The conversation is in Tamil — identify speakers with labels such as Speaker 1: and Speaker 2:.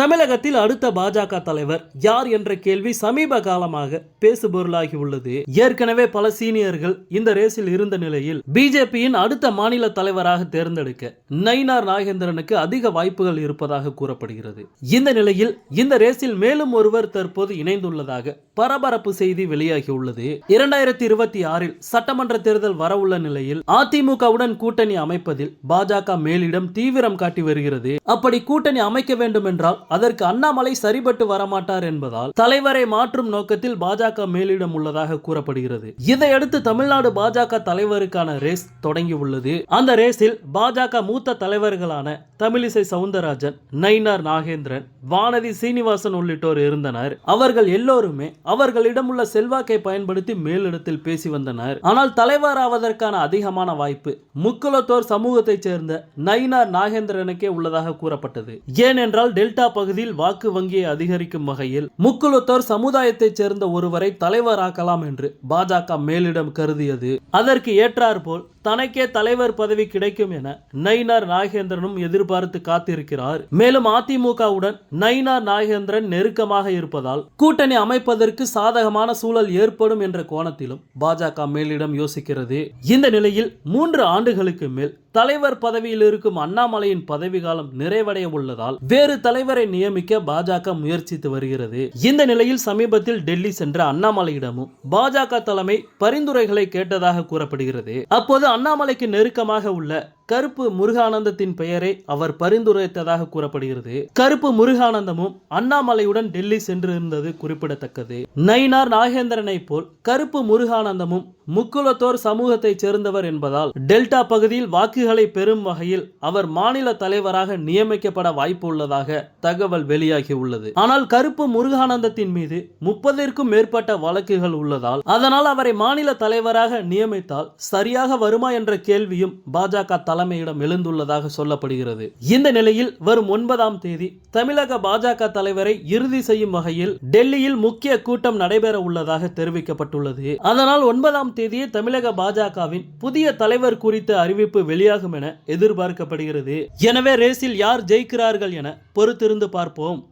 Speaker 1: தமிழகத்தில் அடுத்த பாஜக தலைவர் யார் என்ற கேள்வி சமீப காலமாக பேசுபொருளாகி உள்ளது. ஏற்கனவே பல சீனியர்கள் இந்த ரேஸில் இருந்த நிலையில் பிஜேபியின் அடுத்த மாநில தலைவராக தேர்ந்தெடுக்க நயினார் நாகேந்திரனுக்கு அதிக வாய்ப்புகள் இருப்பதாக கூறப்படுகிறது. இந்த நிலையில் இந்த ரேஸில் மேலும் ஒருவர் தற்போது இணைந்துள்ளதாக பரபரப்பு செய்தி வெளியாகி உள்ளது. இரண்டாயிரத்தி இருபத்தி ஆறில் சட்டமன்ற தேர்தல் வரவுள்ள நிலையில் அதிமுகவுடன் கூட்டணி அமைப்பதில் பாஜக மேலிடம் தீவிரம் காட்டி வருகிறது. அப்படி கூட்டணி அமைக்க வேண்டும் என்றால் அதற்கு அண்ணாமலை சரிபட்டு வரமாட்டார் என்பதால் தலைவரை மாற்றும் நோக்கத்தில் பாஜக மேலிடம் உள்ளதாக கூறப்படுகிறது. இதையடுத்து தமிழ்நாடு பாஜக தலைவருக்கான ரேஸ் தொடங்கி உள்ளது. அந்த ரேஸில் பாஜக மூத்த தலைவர்களான தமிழிசை சவுந்தரராஜன் நயினார் நாகேந்திரன் வானதி சீனிவாசன் உள்ளிட்டோர் இருந்தனர். அவர்கள் எல்லோருமே அவர்களிடம் உள்ள செல்வாக்கை பயன்படுத்தி மேலிடத்தில் பேசி வந்தனர். ஆனால் தலைவராவதற்கான அதிகமான வாய்ப்பு முக்குலத்தோர் சமூகத்தைச் சேர்ந்த நயினார் நாகேந்திரனுக்கே உள்ளதாக கூறப்பட்டது. ஏனென்றால் டெல்டா பகுதியில் வாக்கு வங்கியை அதிகரிக்கும் வகையில் முக்குலத்தோர் சமுதாயத்தைச் சேர்ந்த ஒருவரை தலைவராக்கலாம் என்று பாஜக மேலிடம் கருதியது. அதற்கு ஏற்றாற்போல் தனக்கே தலைவர் பதவி கிடைக்கும் என நயினார் நாகேந்திரனும் எதிர்பார்த்து காத்திருக்கிறார். மேலும் அதிமுகவுடன் நயினார் நாகேந்திரன் நெருக்கமாக இருப்பதால் கூட்டணி அமைப்பதற்கு சாதகமான சூழல் ஏற்படும் என்ற கோணத்திலும் பாஜக மேலிடம் யோசிக்கிறது. இந்த நிலையில் மூன்று ஆண்டுகளுக்கு மேல் தலைவர் பதவியில் இருக்கும் அண்ணாமலையின் பதவி காலம் நிறைவடைய உள்ளதால் வேறு தலைவரை நியமிக்க பாஜக முயற்சித்து வருகிறது. இந்த நிலையில் சமீபத்தில் டெல்லி சென்ற அண்ணாமலையிடமும் பாஜக தலைமை பரிந்துரைகளை கேட்டதாக கூறப்படுகிறது. அப்போது அண்ணாமலைக்கு நெருக்கமாக உள்ள கருப்பு முருகானந்தத்தின் பெயரை அவர் பரிந்துரைத்ததாக கூறப்படுகிறது. கருப்பு முருகானந்தமும் அண்ணாமலையுடன் டெல்லி சென்றிருந்தது குறிப்பிடத்தக்கது. நயினார் நாகேந்திரனை போல் கருப்பு முருகானந்தமும் முக்குலத்தோர் சமூகத்தைச் சேர்ந்தவர் என்பதால் டெல்டா பகுதியில் வாக்குகளை பெறும் வகையில் அவர் மாநில தலைவராக நியமிக்கப்பட வாய்ப்பு உள்ளதாக தகவல் வெளியாகி உள்ளது ஆனால் கருப்பு முருகானந்தத்தின் மீது முப்பதிற்கும் மேற்பட்ட வழக்குகள் உள்ளதால் அதனால் அவரை மாநில தலைவராக நியமித்தால் சரியாக வருமா என்ற கேள்வியும் பாஜக தலைமையிடம் எழுந்துள்ளதாக சொல்லப்படுகிறது. இந்த நிலையில் வரும் ஒன்பதாம் தேதி தமிழக பாஜக தலைவரை இறுதி செய்யும் வகையில் டெல்லியில் முக்கிய கூட்டம் நடைபெற உள்ளதாக தெரிவிக்கப்பட்டுள்ளது. அதனால் ஒன்பதாம் தேதியே தமிழக பாஜகவின் புதிய தலைவர் குறித்த அறிவிப்பு வெளியாகும் என எதிர்பார்க்கப்படுகிறது. எனவே ரேஸில் யார் ஜெயிக்கிறார்கள் என பொறுத்திருந்து பார்ப்போம்.